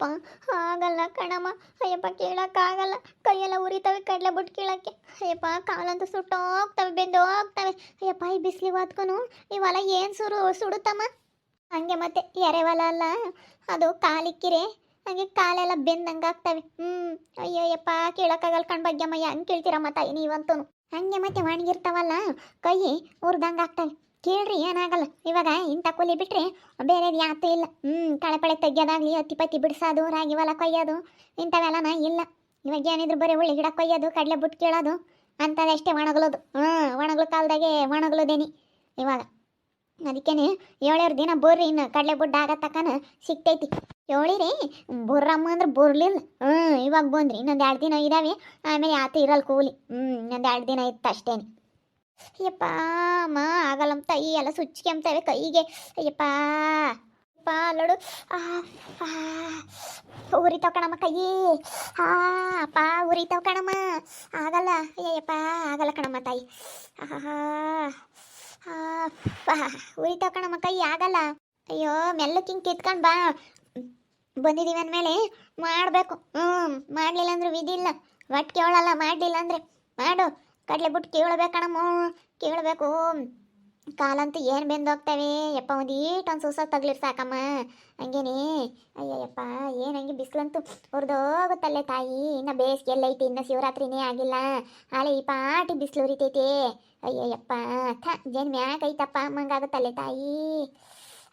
ಅಯ್ಯಪ್ಪ. ಆಗಲ್ಲ ಕಣಮ್ಮ. ಅಯ್ಯಪ್ಪ ಕೇಳೋಕ್ಕಾಗಲ್ಲ. ಕೈಯೆಲ್ಲ ಉರಿತವೆ, ಕಡಲೆ ಬಿಟ್ಟು ಕೀಳಕ್ಕೆ. ಅಯ್ಯಪ್ಪ, ಕಾಲಂತೂ ಸುಟ್ಟೋಗ್ತವೆ ಬೆಂದು ಹೋಗ್ತವೆ ಅಯ್ಯಪ್ಪ, ಈ ಬಿಸಿಲಿಗೆ ಹೊತ್ಕೊನು ಹೊಲ ಏನು ಸುರು, ಸುಡುತ್ತಮ್ಮ? ಹಂಗೆ ಮತ್ತೆ ಎರೆವಲ ಅಲ್ಲ. ಅದು ಕಾಲಿಕ್ಕಿರೆ ಹಂಗೆ ಕಾಲೆಲ್ಲ ಬೆಂದಂಗೆ ಆಗ್ತವೆ. ಹ್ಞೂ ಅಯ್ಯಯ್ಯಪ್ಪ ಕೇಳೋಕ್ಕಾಗಲ್ಲ ಕಣ್ ಬಗ್ಗೆಮ್ಮಯ್ಯ ಹಂಗೆ ಕೇಳ್ತೀರಮ್ಮ ತಾಯಿ ನೀವಂತೂ ಹಂಗೆ ಮತ್ತೆ ಒಣಗಿರ್ತಾವಲ್ಲ ಕೈ ಉರ್ದಂಗೆ ಆಗ್ತವೆ. ಕೇಳ್ರಿ, ಏನಾಗಲ್ಲ. ಇವಾಗ ಇಂಥ ಕೂಲಿ ಬಿಟ್ಟರೆ ಬೇರೆದು ಯಾತು ಇಲ್ಲ. ಹ್ಞೂ ಕಳೆಪಳೆ ತೆಗ್ಯೋದಾಗ್ಲಿ ಹತ್ತಿ ಪತ್ತಿ ಬಿಡಿಸೋದು, ರಾಗಿ ಹೊಲ ಕೊಯ್ಯೋದು, ಇಂಥವೆಲ್ಲನ ಇಲ್ಲ. ಇವಾಗ ಏನಿದ್ರು ಬರೀ ಹುಳಿ ಗಿಡ ಕೊಯ್ಯೋದು, ಕಡಲೆ ಬುಟ್ಟು ಕೇಳೋದು ಅಂಥದ್ದಷ್ಟೇ ಒಣಗಲೋದು. ಹ್ಞೂ ಒಣಗಲು ಕಾಲದಾಗೆ ಒಣಗಲೋದೇನಿ ಇವಾಗ. ಅದಕ್ಕೇನೆ ಏಳೇರು ದಿನ ಬೋರ್ರಿ ಇನ್ನು ಕಡಲೆ ಬುಡ್ಡ ಆಗ ತಕ್ಕನ ಸಿಗ್ತೈತಿ. ಏಳಿರಿ ಬುರ್ರಮ್ಮ ಅಂದ್ರೆ ಬುರ್ಲಿಲ್ಲ. ಹ್ಞೂ ಇವಾಗ ಬಂದ್ರಿ, ಇನ್ನೊಂದು ಎರಡು ದಿನ ಇದ್ದಾವೆ ಆಮೇಲೆ ಆತ ಇರಲ್ಲ ಕೂಲಿ. ಹ್ಞೂ ಇನ್ನೊಂದು ಎರಡು ದಿನ ಇತ್ತು ಅಷ್ಟೇನೆ ಅಯ್ಯಪ್ಪ ಅಮ್ಮ ಆಗಲ್ಲಮ್ಮ ತಾಯಿ ಎಲ್ಲ ಸುಚ್ಕೆಂಬ್ತವೆ ಕೈಗೆ. ಅಯ್ಯಪ್ಪ ಅಪ್ಪ ಆ, ಉರಿತಾವ್ ಕಣಮ್ಮ ಕೈ ಹಾ ಅಪ್ಪ ಉರಿತಾವ್ ಕಣಮ್ಮ. ಆಗಲ್ಲ. ಅಯ್ಯಪ್ಪ ಆಗಲ್ಲ ಕಣಮ್ಮ ತಾಯಿ. ಉರಿತಾವ್ ಕಣಮ್ಮ ಕೈ ಆಗಲ್ಲ. ಅಯ್ಯೋ ಮೆಲ್ಲಕ್ಕೆ ಹಿಂಗೆ ಕಿತ್ಕೊಂಡು ಬಾ. ಬಂದಿದ್ದೀವಿ ಅಂದಮೇಲೆ ಮಾಡಬೇಕು. ಹ್ಞೂ ಮಾಡಲಿಲ್ಲ ಅಂದ್ರೆ ವಿಧಿ ಇಲ್ಲ. ಒಟ್ಟು ಕೇಳಲ್ಲ ಮಾಡಲಿಲ್ಲ ಅಂದರೆ. ಮಾಡು. ಕಡಲೆ ಬಿಟ್ಟು ಕೇಳಬೇಕಣಮ್ಮ ಕೇಳಬೇಕು. ಕಾಲಂತೂ ಏನು ಬೆಂದೋಗ್ತವೆ? ಯಪ್ಪ ಒಂದು ಈಟ್ ಒಂದು ಸೂಸ ತಗ್ಲಿರ್ ಸಾಕಮ್ಮ. ಹಂಗೇನೆ? ಅಯ್ಯಯ್ಯಪ್ಪ, ಏನು ಹಂಗೆ ಬಿಸಿಲಂತೂ ಹುರಿದೋಗುತ್ತಲ್ಲೇ ತಾಯಿ. ಇನ್ನು ಬೇಸಿಗೆ ಎಲ್ಲ ಐತಿ? ಇನ್ನು ಶಿವರಾತ್ರಿನೇ ಆಗಿಲ್ಲ. ಆಳೆ ಈ ಪಾಟಿ ಬಿಸಿಲು ಉರಿತೈತಿ. ಅಯ್ಯಯ್ಯಪ್ಪ, ಥ, ಜೇನು ಮ್ಯಾಕ್ ಐತಪ್ಪ ಅಮ್ಮಂಗಾಗುತ್ತಲ್ಲೇ ತಾಯಿ.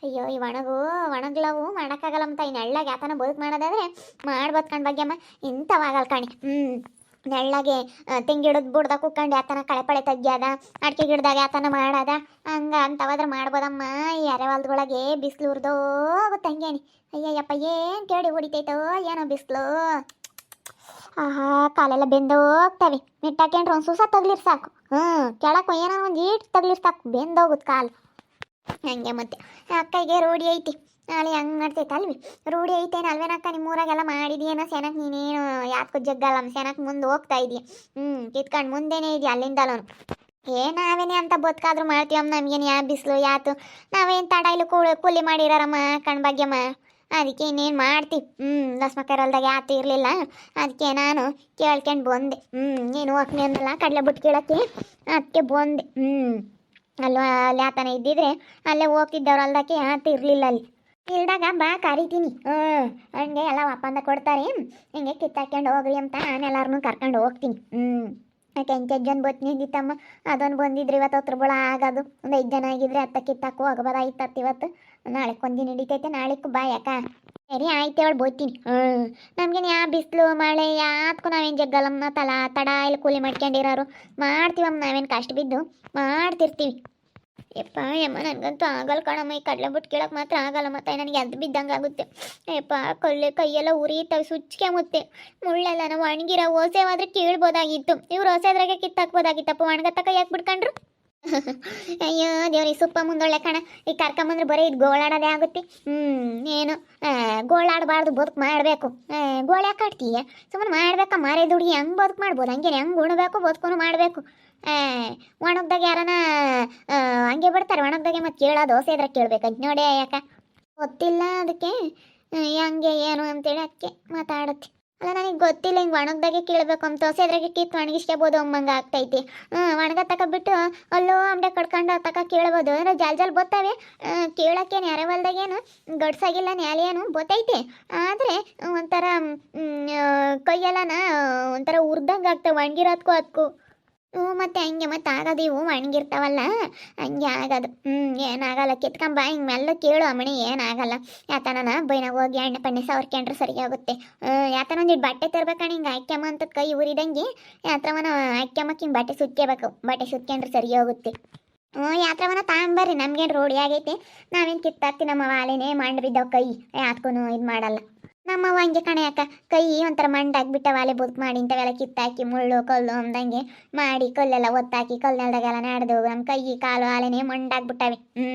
ಅಯ್ಯೋ, ಈ ಒಣಗು, ಒಣಗ್ಲವು ಮಾಡೋಕ್ಕಾಗಲ್ಲಮ್ಮ ತಾಯಿ. ನೆಳ್ಳಗೆ ಯಾತನ ಬದುಕು ಮಾಡೋದಾದ್ರೆ ಮಾಡ್ಬೋದು ಕಣ್ ಬಗ್ಗೆಮ್ಮ. ಇಂಥವಾಗಲ್ಲ ಕಣಿ. ಹ್ಞೂ ನೆಳ್ಳಗೆ ತೆಂಗಿಡದ ಬುಡ್ದಾಗ ಕುಕ್ಕಂಡು ಆತನ ಕಳೆಪಳೆ ತೆಗ್ಯದ ಅಡಿಕೆ ಗಿಡದಾಗ ಆತನ ಮಾಡದ. ಹಂಗ ಅಂತವಾದ್ರೆ ಮಾಡ್ಬೋದಮ್ಮ, ಈ ಅರೆವಾಲ್ದೊಳಗೆ ಬಿಸಿಲು ಉರ್ದೋಗುತ್ತೆ ಹಂಗೇನಿ ಅಯ್ಯಯ್ಯಪ್ಪ, ಏನು ಕೇಳಿ ಹೊಡಿತೈತೋ, ಏನೋ ಬಿಸಿಲು. ಆಹಾ, ಕಾಲೆಲ್ಲ ಬೆಂದೋಗ್ತವೆ. ನಿಟ್ಟಾಕೆಂಡ್ರೆ ಒಂದು ಸೂಸ ತಗ್ಲಿರ್ ಸಾಕು. ಹ್ಞೂ ಕೆಳಕ್ಕೆ ಏನೋ ಒಂದು ಈಟ್ ತಗ್ಲಿರ್ ಸಾಕು. ಬೆಂದೋಗುತ್ತೆ ಕಾಲು. ಹಂಗೆ ಮತ್ತೆ, ಅಕ್ಕಗೆ ರೂಢಿ ಐತಿ. ನಾಳೆ ಹಂಗೆ ಮಾಡ್ತೈತಲ್ವಿ ರೂಢಿ ಐತೇನು ಅಲ್ವೇನಕ್ಕ ನಿಮ್ಮ ಊರಾಗೆಲ್ಲ ಮಾಡಿದೀಯೇನೋ ಸೆನಕ್ ನೀನೇನು ಯಾತ್ಕೋ ಜಗ್ಗಲ್ಲ ಸೆನಕ್ ಮುಂದೆ ಹೋಗ್ತಾ ಇದೀಯ. ಹ್ಞೂ ಕಿತ್ಕೊಂಡು ಮುಂದೆನೇ ಇದೆಯಾ ಅಲ್ಲಿಂದಲೂ ಏ ನಾವೇನೇ ಅಂತ ಬದುಕಾದ್ರೂ ಮಾಡ್ತೀವಮ್ಮ ನಮಗೇನು ಯಾ ಬಿಸಿಲು, ಯಾತು? ನಾವೇನು ತಡ ಇಲ್ಲ ಕೂಳು, ಕೂಲಿ ಮಾಡಿರಮ್ಮ ಕಣ್ ಭಾಗ್ಯಮ್ಮ. ಅದಕ್ಕೆ ಇನ್ನೇನು ಮಾಡ್ತಿ? ಹ್ಞೂ ದಸ್ಮಕರಲ್ದಾಗ ಯಾತು ಇರಲಿಲ್ಲ. ಅದಕ್ಕೆ ನಾನು ಕೇಳ್ಕೊಂಡು ಬಂದೆ. ಹ್ಞೂ ನೀನು ಹೋಗ್ನಿ ಅಂದಲ್ಲ ಕಡಲೆ ಬಿಟ್ಟು ಕೇಳಕ್ಕೆ? ಅದಕ್ಕೆ ಬಂದೆ. ಹ್ಞೂ ಅಲ್ವಾ, ಅಲ್ಲಿ ಆತನ ಇದ್ದಿದ್ರೆ ಅಲ್ಲೇ ಹೋಗ್ತಿದ್ದವ್ರು ಅಲ್ದಕ್ಕೆ ಆತ ಇರಲಿಲ್ಲ ಅಲ್ಲಿ. ಇಲ್ದಾಗ ಬಾ ಕರಿತೀನಿ. ಹ್ಞೂ ಹಂಗೆ ಎಲ್ಲ ಒಪ್ಪಂದ ಕೊಡ್ತಾರೆ. ಹಿಂಗೆ ಕಿತ್ತಾಕೊಂಡು ಹೋಗ್ರಿ ಅಂತ ನಾನು ಎಲ್ಲಾರನ್ನೂ ಕರ್ಕೊಂಡು ಹೋಗ್ತೀನಿ. ಹ್ಞೂ ಯಾಕೆ ಎಂಟು ಜನ ಬತ್ನಿ ಅಂದಿತ್ತಮ್ಮ ಅದೊಂದು ಬಂದಿದ್ರಿ ಇವತ್ತು ಹತ್ರ ಬಳ ಆಗೋದು. ಒಂದು ಐದು ಜನ ಆಗಿದ್ರೆ ಹತ್ತ ಕಿತ್ತಾಕು ಹೋಗ್ಬೋದಾಗಿತ್ತು ಇವತ್ತು. ನಾಳೆ ಕೊಂದಿನ ಹಿಡಿತೈತೆ ನಾಳೆಕ್ಕೂ ಬಾ ಯಾಕ? ಸರಿ ಆಯ್ತು ಅವಳು ಬೋತೀನಿ. ಹ್ಞೂ ನಮ್ಗೇನು ಯಾವ ಬಿಸಿಲು, ಮಳೆ, ಯಾತ್ಕು ನಾವೇನು ಜಗ್ಗಲಮ್ಮ ತಲಾ ತಡ ಇಲ್ಲಿ ಕೂಲಿ ಮಾಡ್ಕೊಂಡಿರೋರು ಮಾಡ್ತೀವಮ್ಮ ನಾವೇನು ಕಷ್ಟ ಬಿದ್ದು. ಮಾಡ್ತಿರ್ತೀವಿ. ಯಪ್ಪ ಯಮ್ಮ ನನಗಂತೂ ಆಗಲ್ಲ ಕಣಮ್ಮ, ಈ ಕಡಲೆ ಬಿಟ್ಟು ಕೇಳಕ್ಕೆ ಮಾತ್ರ ಆಗಲ್ಲ ಮತ್ತೆ ನನಗೆ ಎದ್ದು ಬಿದ್ದಂಗೆ ಆಗುತ್ತೆ. ಯಪ್ಪ ಕೊಲ್ಲೆ, ಕೈಯೆಲ್ಲ ಉರಿತವೆ ಸುಚ್ಕೆ ಮುತ್ತೆ ಮುಳ್ಳೆಲ್ಲ ನಾವು ಒಣಗಿರೋ ಓಸೆವಾದ್ರೆ ಕೇಳ್ಬೋದಾಗಿತ್ತು. ಇವ್ರು ಹೊಸೆದ್ರಾಗೆ ಕಿತ್ತಾಕ್ಬೋದಾಗಿತ್ತಪ್ಪ ಕೈ ಯಾಕೆ ಬಿಡ್ಕೊಂಡ್ರು ಅಯ್ಯೋ, ದೇವ್ರಿ ಸುಪ್ಪ ಮುಂದೊಳ್ಳೆ ಕಣ. ಈ ಕರ್ಕೊಂಬಂದ್ರೆ ಬರೀ ಇದು ಗೋಳಾಡೋದೇ ಆಗುತ್ತೆ. ಹ್ಞೂ ಏನು? ಗೋಳಾಡಬಾರ್ದು, ಬದುಕು ಮಾಡಬೇಕು. ಗೋಳ ಯಾಕೆ ಆಡ್ತೀಯ ಸುಮ್ಮನೆ ಮಾಡ್ಬೇಕಾ ಮಾರೇ ದುಡಿ ಹೆಂಗೆ ಬದುಕು ಮಾಡ್ಬೋದು? ಹಂಗೇನೆ, ಹೆಂಗೆ ಉಣಬೇಕು ಬದುಕು ಮಾಡಬೇಕು. ಒಣಗ್ದಾಗ ಯಾರನ ಹಂಗೆ ಬಿಡ್ತಾರೆ. ಒಣಗ್ದಾಗೆ ಮತ್ತೆ ಕೇಳ, ದೋಸೆ ಇದ್ರೆ ಕೇಳ್ಬೇಕಂತ ನೋಡಿ ಯಾಕ ಗೊತ್ತಿಲ್ಲ ಅದಕ್ಕೆ ಹಂಗೆ ಏನು ಅಂತೇಳಿ ಅದಕ್ಕೆ ಮಾತಾಡುತ್ತೆ. ಅಲ್ಲ, ನನಗೆ ಗೊತ್ತಿಲ್ಲ, ಹಿಂಗೆ ಒಣಗ್ದಾಗೆ ಕೇಳಬೇಕು ಅಂತ. ದೋಸೆ ಇದ್ರಾಗೆ ಕಿತ್ತು ಒಣಗಿಸ್ಕೋಬೋದು ಅಮ್ಮಂಗೆ ಆಗ್ತೈತಿ. ಹ್ಞೂ ಒಣಗ ತಕೊಬಿಟ್ಟು ಅಲ್ಲೋ ಅಂಬೆ ಕಡ್ಕೊಂಡು ತಕ ಕೇಳ್ಬೋದು. ಅಂದ್ರೆ ಜಲ್ ಜಲ್ ಬರ್ತವೆ ಕೇಳೋಕ್ಕೇನು ಯಾರವಲ್ದಾಗೇನು ಗಡ್ಸಾಗಿಲ್ಲ ನ್ಯಾಲೇನು ಬತ್ತೈತೆ. ಆದರೆ ಒಂಥರ ಕೈಯೆಲ್ಲನ ಒಂಥರ ಉರ್ದಂಗೆ ಆಗ್ತವೆ. ಒಣಗಿರೋದ್ಕೂ ಅದಕ್ಕೂ ಹ್ಞೂ, ಮತ್ತೆ ಹಂಗೆ, ಮತ್ತೆ ಆಗೋದು, ಇವು ಒಣಗಿರ್ತಾವಲ್ಲ, ಹಂಗೆ ಆಗೋದು. ಹ್ಞೂ, ಏನಾಗಲ್ಲ, ಕಿತ್ಕೊಂಬ ಹಿಂಗೆ ಮೆಲ್ಲ ಕೇಳು ಅಮ್ಮಣಿ, ಏನಾಗಲ್ಲ. ಯಾತನ ಬೈನಾಗ ಹೋಗಿ ಎಣ್ಣೆ ಪಣ್ಣೆ ಸವರ್ಕೊಂಡ್ರೆ ಸರಿ ಹೋಗುತ್ತೆ ಹ್ಞೂ, ಯಾತನ ಒಂದಿಟ್ಟು ಬಟ್ಟೆ ತರ್ಬೇಕಣ್ಣ ಹಿಂಗೆ ಹಾಕ್ಯಮ್ಮ ಅಂತ ಕೈ ಉರಿದಂಗೆ ಯಾತ್ರವನ ಅಕ್ಕಮ್ಮಕ್ಕೆ ಹಿಂಗೆ ಬಟ್ಟೆ ಸುತ್ಕೋಬೇಕು. ಬಟ್ಟೆ ಸುತ್ಕೊಂಡ್ರೆ ಸರಿ ಹೋಗುತ್ತೆ ಹ್ಞೂ, ಯಾತ್ರವನ ತಗೊಂಬರ್ರಿ ನಮ್ಗೇನು ರೋಡಿ ಆಗೈತೆ. ನಾವೇನು ಕಿತ್ತಾಕ್ತಿ ನಮ್ಮ ವಾಲೆನೇ ಮಾಡಿ ಬಿದ್ದಾವ ಕೈ ಯಾತ್ಗೂ ಇದು ಮಾಡಲ್ಲ. ನಮ್ಮವ್ವ ಹಂಗೆ ಕಣೆ ಅಕ್ಕ. ಕೈ ಒಂಥರ ಮಂಡಾಗ್ಬಿಟ್ಟ ವಾಲೆ ಬದುಕು ಮಾಡಿ ಇಂಥವೆಲ್ಲ ಕಿತ್ತಾಕಿ, ಮುಳ್ಳು, ಕಲ್ಲು ಅಂದಂಗೆ ಮಾಡಿ ಕಲ್ಲೆಲ್ಲ ಒತ್ತಾಕಿ ಕಲ್ಲೆಲ್ದಾಗೆಲ್ಲ ನಡೆದು ನಮ್ಮ ಕೈ, ಕಾಲು ಆಲೆನೇ ಮಂಡಾಕ್ಬಿಟ್ಟವೆ ಹ್ಞೂ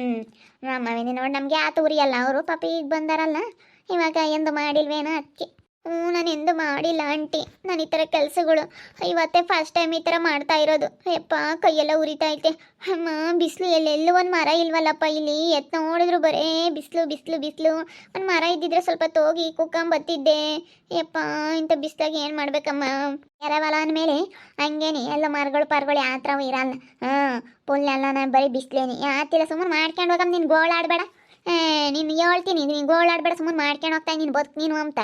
ನಮ್ಮವೇನೆ ನೋಡಿ ನಮಗೆ ಆತ ಉರಿಯಲ್ಲ ಅವರು ಪಾಪ ಈಗ ಬಂದಾರಲ್ಲ. ಇವಾಗ ಎಂದು ಮಾಡಿಲ್ವೇನೋ ಅದಕ್ಕೆ ಹ್ಞೂ, ನಾನು ಎಂದು ಮಾಡಿಲ್ಲ ಆಂಟಿ. ನಾನು ಈ ಥರ ಕೆಲಸಗಳು. ಇವತ್ತೇ ಫಸ್ಟ್ ಟೈಮ್ ಈ ಥರ ಮಾಡ್ತಾ ಇರೋದು. ಯಪ್ಪ, ಕೈಯೆಲ್ಲ ಉರಿತಾ ಐತೆ. ಅಮ್ಮ, ಬಿಸಿಲು ಎಲ್ಲೆಲ್ಲೂ ಒಂದು ಮರ ಇಲ್ವಲ್ಲಪ್ಪ ಇಲ್ಲಿ? ಎತ್ ನೋಡಿದ್ರು ಬರೇ ಬಿಸಿಲು ಬಿಸಿಲು ಬಿಸಿಲು. ಒಂದು ಮರ ಇದ್ದಿದ್ರೆ ಸ್ವಲ್ಪ ತೋಗಿ ಕುಕ್ಕಂಬತ್ತಿದ್ದೆ ಯಪ್ಪ, ಇಂಥ ಬಿಸಿಲಾಗಿ ಏನು ಮಾಡ್ಬೇಕಮ್ಮ? ಎರವಲ ಅಂದಮೇಲೆ, ಹಂಗೇನೆ ಎಲ್ಲ ಮರಗಳು, ಪರಗಳು ಯಾವ ಥರ ಇರಲ್ಲ. ಹಾಂ ಫುಲ್ ನಾನು ಬರೀ ಬಿಸಿಲೇನಿ. ಯಾತಿಲ್ಲ ಸುಮ್ಮನೆ ಮಾಡ್ಕೊಂಡು ಹೋಗಮ್ಮ, ನೀನು ಗೋಳಾಡಬೇಡ. ನೀನು ಹೇಳ್ತೀನಿ, ನೀನು ಗೋಳಾಡಬೇಡ ಸುಮ್ಮನೆ ಮಾಡ್ಕೊಂಡು ಹೋಗ್ತಾ ನೀನು ಬದುಕು ನೀನು ಅಂತ.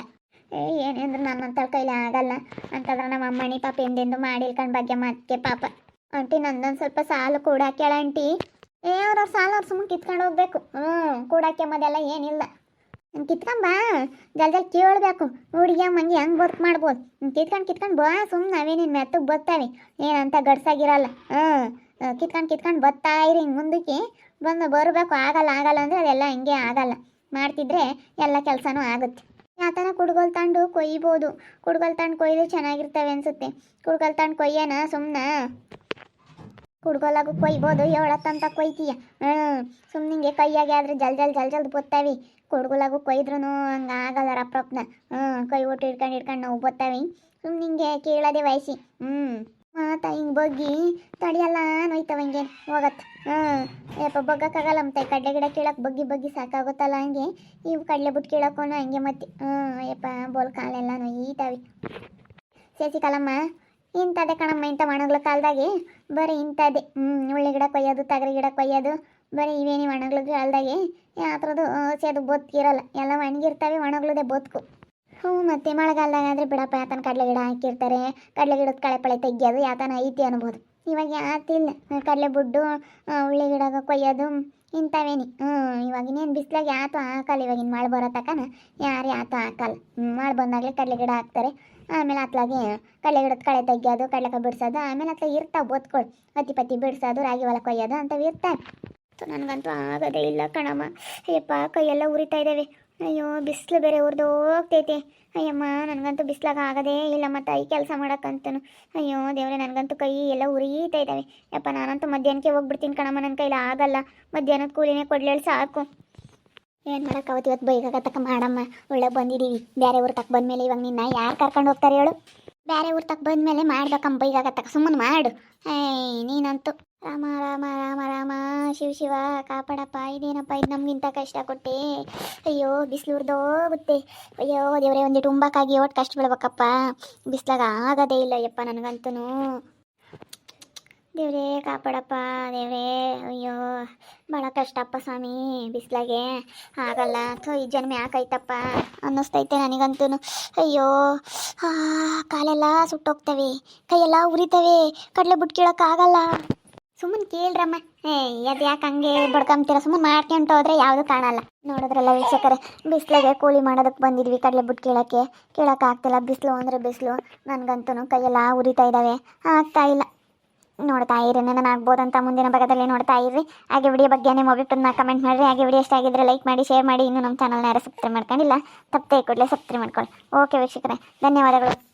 ಏನೇಂದ್ರೆ ನನ್ನಂತ ಕೈಲಿ ಆಗಲ್ಲ. ಅಂತಂದ್ರೆ ನಮ್ಮ ಅಮ್ಮಣಿ ಪಾಪ ಎಂದೆಂದು ಮಾಡಿಲ್ಕಂಡು ಬಗ್ಗೆ ಮತ್ತೆ ಪಾಪ. ಆಂಟಿ ನಂದೊಂದು ಸ್ವಲ್ಪ ಸಾಲು ಕೂಡಾಕ್ಯಾಳ ಆಂಟಿ. ಏ ಅವ್ರ ಸಾಲ ಅವ್ರು ಸುಮ್ಮನೆ ಕಿತ್ಕೊಂಡು ಹೋಗ್ಬೇಕು. ಹ್ಞೂ ಕೂಡಾಕೆ ಕೆಮ್ಮದೆಲ್ಲ ಏನಿಲ್ಲ ಜಲ್ ಜಲ್ ಕೇಳಬೇಕು. ಹುಡುಗಿಯ ಮಂಗಿ ಹೆಂಗೆ ವರ್ಕ್ ಮಾಡ್ಬೋದು? ಕಿತ್ಕೊಂಡು ಕಿತ್ಕೊಂಡು ಬಾ. ಸುಮ್ಮನೆ ನಾವೇ ನಿನ್ನ ಮೆತ್ತಗೆ ಬರ್ತಾವೆ ಏನಂತ ಗಡ್ಸಾಗಿರಲ್ಲ. ಹ್ಞೂ ಕಿತ್ಕೊಂಡು ಕಿತ್ಕೊಂಡು ಬತ್ತಾ ಇರಿ ಹಿಂಗೆ ಮುಂದಕ್ಕೆ. ಬಂದು ಬರಬೇಕು. ಆಗಲ್ಲ ಆಗಲ್ಲ ಅಂದರೆ ಅದೆಲ್ಲ ಹಿಂಗೆ ಆಗಲ್ಲ. ಮಾಡ್ತಿದ್ರೆ ಎಲ್ಲ ಕೆಲಸನೂ ಆಗುತ್ತೆ. ಯಾತನ ಕುಡ್ಗೋಲ್ ತಂಡು ಕೊಯ್ಬೋದು. ಕುಡ್ಗೋಲ್ ತಂಡು ಕೊಯ್ದು ಚೆನ್ನಾಗಿರ್ತವೆ ಅನ್ಸುತ್ತೆ. ಕುಡ್ಗೋಲ್ ತಂಡು ಕೊಯ್ಯನ ಸುಮ್ಮನೆ ಕುಡ್ಗೋಲಾಗು ಕೊಯ್ಬೋದು ಹೇಳತ್ತಂತ ಕೊಯ್ತೀಯ? ಹ್ಞೂ ಹಿಂಗೆ ಕೈಯಾಗೆ ಆದ್ರೆ ಜಲ್ ಜಲ್ ಜಲ್ ಜಲ್ದು ಬತ್ತಾವಿ. ಕುಡ್ಗೋಲಾಗು ಕೊಯ್ದ್ರೂ ಹಂಗೆ ಆಗಲ್ಲ ರಪ್ರಪ್ನ ಹ್ಞೂ ಕೈ ಒಟ್ಟು ಹಿಡ್ಕೊಂಡು ಹಿಡ್ಕೊಂಡು ನಾವು ಬತ್ತಾವಿ. ಹಿಂಗೆ ಕೇಳದೆ ವಯಸ್ಸಿ ಹ್ಞೂ ಮಾತ ಹಿಂಗೆ ಬಗ್ಗಿ ತಡಿಯಲ್ಲ ನೋಯ್ತವ ಹಿಂಗೆ ಹೋಗತ್ತೆ ಹಾಂ ಯಪ್ಪ ಬಗ್ಗಕ್ಕಾಗಲ್ಲ ಮತ್ತೆ ಕಡಲೆ ಗಿಡ ಕೇಳಕ್ಕೆ ಬಗ್ಗಿ ಬಗ್ಗಿ ಸಾಕಾಗುತ್ತಲ್ಲ ಹಂಗೆ. ಇವು ಕಡಲೆ ಬಿಟ್ಟು ಕೀಳಕ್ಕೂ ಹಂಗೆ ಮತ್ತೆ. ಹಾಂ ಯಪ್ಪ, ಬೋಲ್ ಕಾಲೆಲ್ಲ ನೋಯ್ತಾವೆ ಸೇಸಿ ಕಾಲಮ್ಮ, ಇಂಥದ್ದೇ ಕಣಮ್ಮ, ಇಂಥ ಒಣಗ್ಲ ಕಾಲದಾಗೆ. ಬರೀ ಇಂಥದ್ದೇ. ಹ್ಞೂ ಉಳ್ಳಿ ಗಿಡ ಕೊಯ್ಯೋದು, ತಗರಿ ಗಿಡ ಕೊಯ್ಯೋದು, ಬರೀ ಇವೇನಿ ಒಣಗ್ಲ ಕಾಲದಾಗೆ. ಯಾವ ಥರದ್ದು ಸೇದು ಬೊತ್ತಿರಲ್ಲ ಎಲ್ಲ ಒಣಗಿರ್ತವೆ, ಒಣಗ್ಲದೆ ಬದುಕು ಹ್ಞೂ, ಮತ್ತೆ ಮಳೆಗಾಲದಾಗ ಆದರೆ ಬಿಡಪ್ಪ, ಯಾತನ ಕಡಲೆ ಗಿಡ ಹಾಕಿರ್ತಾರೆ. ಕಡಲೆ ಗಿಡದ ಕಳೆ ಪಳೆ ತೆಗಿಯೋದು, ಯಾತನ ಐತಿ ಅನ್ಬೋದು. ಇವಾಗ ಯಾತಿಲ್ಲ ಕಡಲೆ ಬುಡ್ಡು ಉಳ್ಳಿ ಗಿಡ ಕೊಯ್ಯೋದು, ಇಂಥವೇನಿ. ಹ್ಞೂ ಇವಾಗಿನೇನು ಬಿಸಿಲಾಗ ಯಾತು ಹಾಕಲ್ಲ ಇವಾಗಿನ ಮಳೆ ಬರೋ ತಕನ. ಯಾರು ಯಾತು ಹಾಕಲ್ಲ. ಮಳೆ ಬಂದಾಗಲೇ ಕಡಲೆ ಗಿಡ ಹಾಕ್ತಾರೆ. ಆಮೇಲೆ ಅತ್ಲಾಗೆ ಕಡಲೆ ಗಿಡದ ಕಳೆ ತೆಗಿಯೋದು ಕಡಲೆಕಾಯಿ ಬಿಡಿಸೋದು ಆಮೇಲೆ ಅತ್ಲಾಗ ಇರ್ತಾವೆ ಬದುಕೊಳು. ಹತ್ತಿ ಪತಿ ಬಿಡಿಸೋದು, ರಾಗಿ ಹೊಲ ಕೊಯ್ಯೋದು ಅಂಥವು ಇರ್ತಾವೆ. ನನಗಂತೂ ಆಗೋದೇ ಇಲ್ಲ ಕಣಮ್ಮ. ಅಯ್ಯಪ್ಪ, ಕೈಯೆಲ್ಲ ಉರಿತಾ ಇದ್ದಾವೆ ಅಯ್ಯೋ, ಬಿಸಿಲು ಬೇರೆ ಊರ್ದು ಹೋಗ್ತೈತೆ. ಅಯ್ಯಮ್ಮ, ನನಗಂತೂ ಬಿಸ್ಲಾಗ ಆಗದೇ ಇಲ್ಲ ಮತ್ತೆ ಈ ಕೆಲಸ ಮಾಡೋಕ್ಕಂತನು. ಅಯ್ಯೋ, ದೇವ್ರೆ, ನನಗಂತೂ ಕೈ ಎಲ್ಲ ಉರಿತಾ ಇದ್ದಾವೆ ಯಪ್ಪ, ನಾನಂತೂ ಮಧ್ಯಾಹ್ನಕ್ಕೆ ಹೋಗ್ಬಿಡ್ತೀನಿ ಕಣಮ್ಮ ನನ್ನ ಕೈಲಿ ಆಗಲ್ಲ. ಮಧ್ಯಾಹ್ನದ ಕೂಲಿನೇ ಕೊಡ್ಲೇಳಿ ಸಾಕು. ಏನು ಮಾಡೋಕ್ಕಾವತ್ತು ಇವತ್ತು ಬೈಗಾಗತ್ತಕ್ಕ ಮಾಡಮ್ಮ? ಒಳ್ಳೆ ಬಂದಿದ್ದೀವಿ ಬೇರೆ ಊರು ತಕ್ಕ ಬಂದಮೇಲೆ ಇವಾಗ ನಿನ್ನ ಯಾರು ಕರ್ಕೊಂಡು ಹೋಗ್ತಾರೆ ಹೇಳು? ಬೇರೆ ಊರು ತಕ್ಕ ಬಂದಮೇಲೆ ಮಾಡ್ಬೇಕಮ್ಮ ಬೈಗಾಗತ್ತಕ್ಕ ಸುಮ್ಮನೆ ಮಾಡು. ಏಯ್, ನೀನಂತೂ. ರಾಮ ರಾಮ ರಾಮ ರಾಮ, ಶಿವ ಶಿವ, ಕಾಪಾಡಪ್ಪ. ಇದೇನಪ್ಪ, ಇದು ನಮಗಿಂತ ಕಷ್ಟ ಕೊಟ್ಟೆ. ಅಯ್ಯೋ ಬಿಸಿಲು ಹುರಿದೋಗುತ್ತೆ ಅಯ್ಯೋ, ದೇವ್ರೆ, ಒಂದು ತುಂಬಕ್ಕಾಗಿ ಒಟ್ಟು ಕಷ್ಟ ಬೀಳ್ಬೇಕಪ್ಪ ಬಿಸ್ಲಾಗ ಆಗೋದೇ ಇಲ್ಲ ಯಪ್ಪ ನನಗಂತೂ ದೇವರೇ, ಕಾಪಾಡಪ್ಪ, ದೇವರೇ. ಅಯ್ಯೋ, ಭಾಳ ಕಷ್ಟಪ್ಪ ಸ್ವಾಮಿ, ಬಿಸ್ಲಾಗೆ. ಆಗಲ್ಲ. ಅಥವಾ ಈ ಜನ್ಮ ಯಾಕೈತಪ್ಪ ಅನ್ನಿಸ್ತೈತೆ ನನಗಂತೂ ಅಯ್ಯೋ ಕಾಲೆಲ್ಲ ಸುಟ್ಟೋಗ್ತವೆ. ಕೈಯೆಲ್ಲ ಉರಿತವೆ. ಕಡಲೆ ಬಿಟ್ಟು ಕೀಳಕ್ಕಾಗಲ್ಲ. ಸುಮ್ಮನೆ ಕೇಳ್ರಮ್ಮ. ಏ, ಅದು ಯಾಕೆ ಹಂಗೆ ಬಡ್ಕೊಂತೀರ ಸುಮ್ಮನೆ ಮಾಡ್ಕೊಂತ ಹೋದ್ರೆ ಯಾವುದು ಕಾಣಲ್ಲ. ನೋಡಿದ್ರಲ್ಲ ವೀಕ್ಷಕರೇ, ಬಿಸಿಲಿಗೆ ಕೂಲಿ ಮಾಡೋದಕ್ಕೆ ಬಂದಿದ್ವಿ ಕಡಲೆ ಬಿಟ್ಟು ಕೇಳೋಕ್ಕೆ ಆಗ್ತಿಲ್ಲ. ಬಿಸಿಲು ಅಂದರೆ ಬಿಸಿಲು. ನನಗಂತೂ ಕೈಯೆಲ್ಲ ಉರಿತಾ ಇದ್ದಾವೆ ಆಗ್ತಾ ಇಲ್ಲ. ನೋಡ್ತಾ ಇರಿ ನನ್ನ ಆಗ್ಬೋದಂತ ಮುಂದಿನ ಭಾಗದಲ್ಲಿ ನೋಡ್ತಾ ಇರಿ ಹಾಗೆ ವಿಡಿಯೋ ಬಗ್ಗೆ ನಿಮ್ಮ ಅಭಿಪ್ರಾಯನ ಕಮೆಂಟ್ ಮಾಡಿರಿ. ಹಾಗೆ ವಿಡಿಯೋ ಇಷ್ಟ ಆಗಿದ್ರೆ ಲೈಕ್ ಮಾಡಿ ಶೇರ್ ಮಾಡಿ. ಇನ್ನೂ ನಮ್ಮ ಚಾನಲ್ನ ಯಾರು ಸಬ್ಸ್ಕ್ರೈಬ್ ಮಾಡ್ಕೊಂಡಿಲ್ಲ ತಪ್ಪೇ ಕೂಡಲೇ ಸಬ್ಸ್ಕ್ರೈಬ್ ಮಾಡ್ಕೊಳ್ಳಿ. ಓಕೆ ವೀಕ್ಷಕರೇ, ಧನ್ಯವಾದಗಳು.